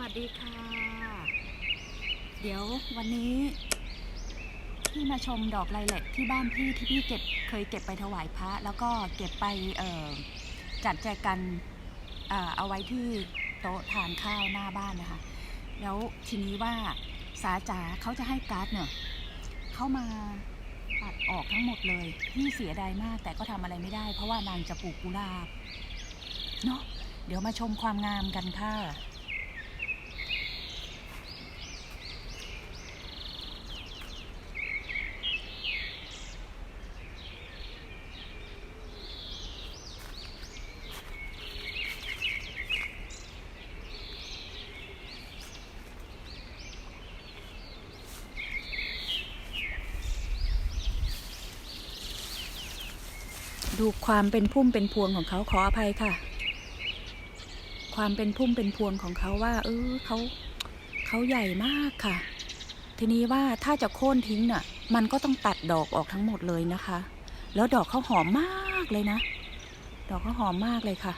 วัสดีค่ะ เดี๋ยววันนี้พี่มาชมดอกไลแลกที่บ้านพี่ที่พี่เก็บเคยเก็บไปถวายพระ แล้วก็เก็บไปเอ่อจัดแจกันเอ่อเอาไว้ที่โต๊ะทานข้าวหน้าบ้านนะคะ แล้วทีนี้ว่าสาจ๋าเขาจะให้การ์ดเนี่ยเข้ามาตัดออกทั้งหมดเลยพี่เสียดายมากแต่ก็ทำอะไรไม่ได้ เพราะว่านางจะปลูกกุหลาบเนาะเดี๋ยวมาชมความงามกันค่ะ ดูความเป็นพุ่มเป็นพวงของเขาขออภัยค่ะ ความเป็นพุ่มเป็นพวงของเขาว่า เออเขาเขาใหญ่มากค่ะ ทีนี้ว่าถ้าจะโค่นทิ้งน่ะ มันก็ต้องตัดดอกออกทั้งหมดเลยนะคะ แล้วดอกเขาหอมมากเลยนะ ดอกเขาหอมมากเลยค่ะ